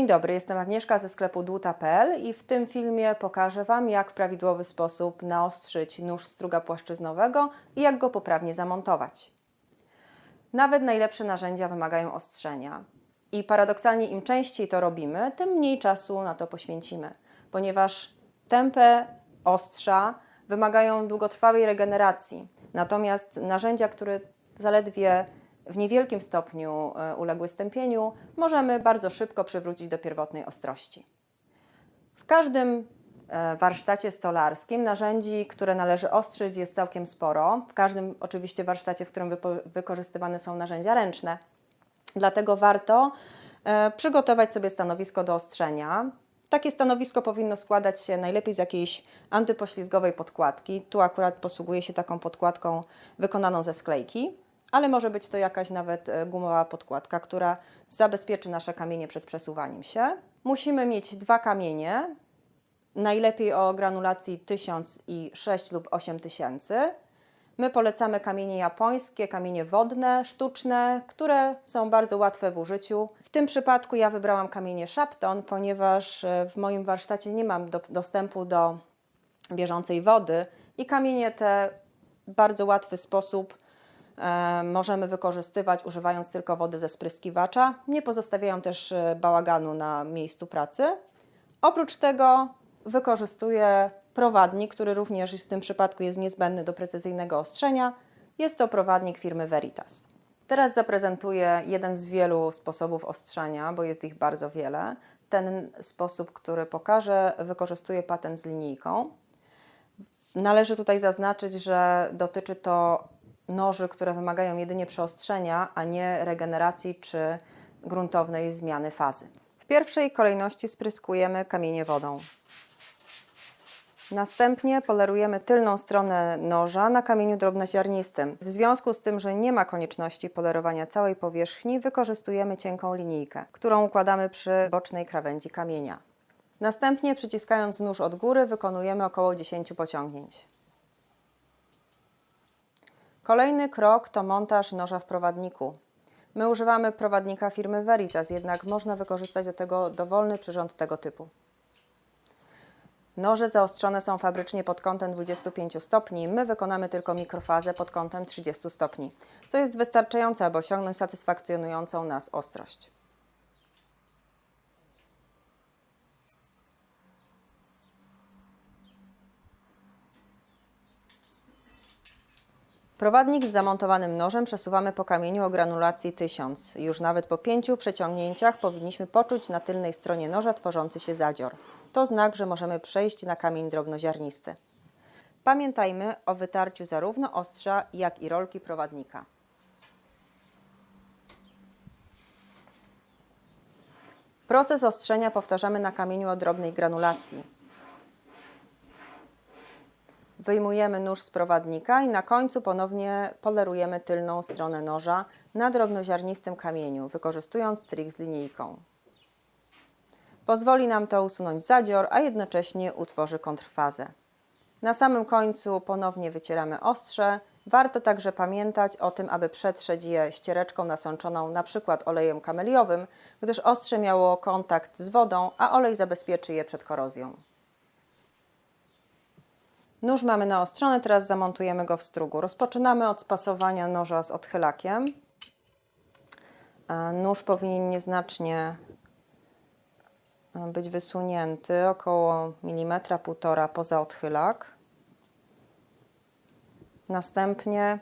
Dzień dobry, jestem Agnieszka ze sklepu dłuta.pl i w tym filmie pokażę Wam, jak w prawidłowy sposób naostrzyć nóż struga płaszczyznowego i jak go poprawnie zamontować. Nawet najlepsze narzędzia wymagają ostrzenia. I paradoksalnie im częściej to robimy, tym mniej czasu na to poświęcimy, ponieważ tępe ostrza wymagają długotrwałej regeneracji. Natomiast narzędzia, które zaledwie w niewielkim stopniu e, uległy stępieniu, możemy bardzo szybko przywrócić do pierwotnej ostrości. W każdym e, warsztacie stolarskim narzędzi, które należy ostrzyć, jest całkiem sporo. W każdym oczywiście warsztacie, w którym wykorzystywane są narzędzia ręczne. Dlatego warto e, przygotować sobie stanowisko do ostrzenia. Takie stanowisko powinno składać się najlepiej z jakiejś antypoślizgowej podkładki. Tu akurat posługuję się taką podkładką wykonaną ze sklejki, ale może być to jakaś nawet e, gumowa podkładka, która zabezpieczy nasze kamienie przed przesuwaniem się. Musimy mieć dwa kamienie, najlepiej o granulacji 1000 i 6 lub 8000. My polecamy kamienie japońskie, kamienie wodne, sztuczne, które są bardzo łatwe w użyciu. W tym przypadku ja wybrałam kamienie Shapton, ponieważ e, w moim warsztacie nie mam do, dostępu do bieżącej wody i kamienie te w bardzo łatwy sposób możemy wykorzystywać używając tylko wody ze spryskiwacza. Nie pozostawiają też e, bałaganu na miejscu pracy. Oprócz tego wykorzystuję prowadnik, który również w tym przypadku jest niezbędny do precyzyjnego ostrzenia. Jest to prowadnik firmy Veritas. Teraz zaprezentuję jeden z wielu sposobów ostrzania, bo jest ich bardzo wiele. Ten sposób, który pokażę, wykorzystuje patent z linijką. Należy tutaj zaznaczyć, że dotyczy to noży, które wymagają jedynie przeostrzenia, a nie regeneracji czy gruntownej zmiany fazy. W pierwszej kolejności spryskujemy kamienie wodą. Następnie polerujemy tylną stronę noża na kamieniu drobnoziarnistym. W związku z tym, że nie ma konieczności polerowania całej powierzchni, wykorzystujemy cienką linijkę, którą układamy przy bocznej krawędzi kamienia. Następnie przyciskając nóż od góry wykonujemy około 10 pociągnięć. Kolejny krok to montaż noża w prowadniku. My używamy prowadnika firmy Veritas, jednak można wykorzystać do tego dowolny przyrząd tego typu. Noże zaostrzone są fabrycznie pod kątem 25 stopni, my wykonamy tylko mikrofazę pod kątem 30 stopni, co jest wystarczające, aby osiągnąć satysfakcjonującą nas ostrość. Prowadnik z zamontowanym nożem przesuwamy po kamieniu o granulacji 1000. Już nawet po pięciu przeciągnięciach powinniśmy poczuć na tylnej stronie noża tworzący się zadzior. To znak, że możemy przejść na kamień drobnoziarnisty. Pamiętajmy o wytarciu zarówno ostrza, jak i rolki prowadnika. Proces ostrzenia powtarzamy na kamieniu o drobnej granulacji. Wyjmujemy nóż z prowadnika i na końcu ponownie polerujemy tylną stronę noża na drobnoziarnistym kamieniu, wykorzystując trik z linijką. Pozwoli nam to usunąć zadzior, a jednocześnie utworzy kontrfazę. Na samym końcu ponownie wycieramy ostrze. Warto także pamiętać o tym, aby przetrzeć je ściereczką nasączoną np. olejem kameliowym, gdyż ostrze miało kontakt z wodą, a olej zabezpieczy je przed korozją. Nóż mamy naostrzony, teraz zamontujemy go w strugu. Rozpoczynamy od spasowania noża z odchylakiem. E, Nóż powinien nieznacznie e, być wysunięty, około milimetra półtora poza odchylak. Następnie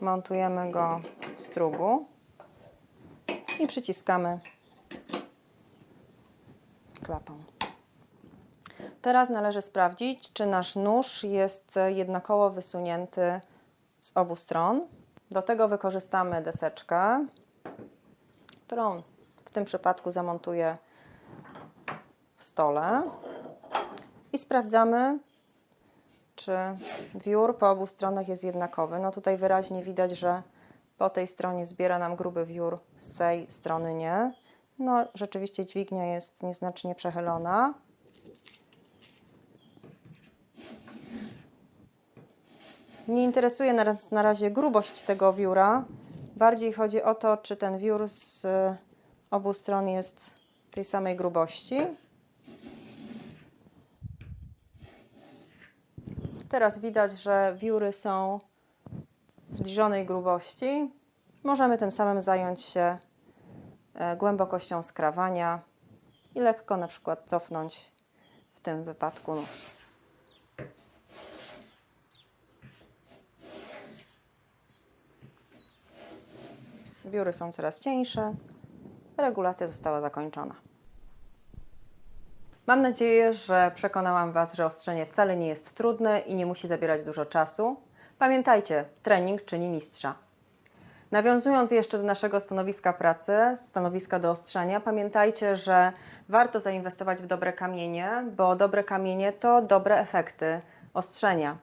montujemy go w strugu i przyciskamy klapą. Teraz należy sprawdzić, czy nasz nóż jest jednakowo wysunięty z obu stron. Do tego wykorzystamy deseczkę, którą w tym przypadku zamontuję w stole i sprawdzamy, czy wiór po obu stronach jest jednakowy. No tutaj wyraźnie widać, że po tej stronie zbiera nam gruby wiór, z tej strony nie. No rzeczywiście dźwignia jest nieznacznie przechylona. Nie interesuje nas na razie grubość tego wióra. Bardziej chodzi o to, czy ten wiór z e, obu stron jest tej samej grubości. Teraz widać, że wióry są zbliżonej grubości. Możemy tym samym zająć się e, głębokością skrawania i lekko na przykład cofnąć w tym wypadku nóż. Wióry są coraz cieńsze. Regulacja została zakończona. Mam nadzieję, że przekonałam Was, że ostrzenie wcale nie jest trudne i nie musi zabierać dużo czasu. Pamiętajcie, trening czyni mistrza. Nawiązując jeszcze do naszego stanowiska pracy, stanowiska do ostrzenia, pamiętajcie, że warto zainwestować w dobre kamienie, bo dobre kamienie to dobre efekty ostrzenia.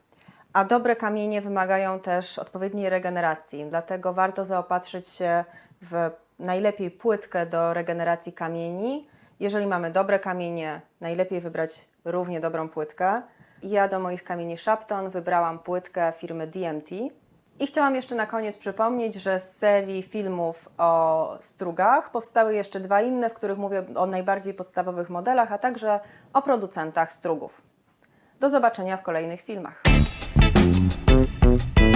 A dobre kamienie wymagają też odpowiedniej regeneracji, dlatego warto zaopatrzyć się w najlepiej płytkę do regeneracji kamieni. Jeżeli mamy dobre kamienie, najlepiej wybrać równie dobrą płytkę. Ja do moich kamieni Shapton wybrałam płytkę firmy DMT. I chciałam jeszcze na koniec przypomnieć, że z serii filmów o strugach powstały jeszcze dwa inne, w których mówię o najbardziej podstawowych modelach, a także o producentach strugów. Do zobaczenia w kolejnych filmach. Thank you.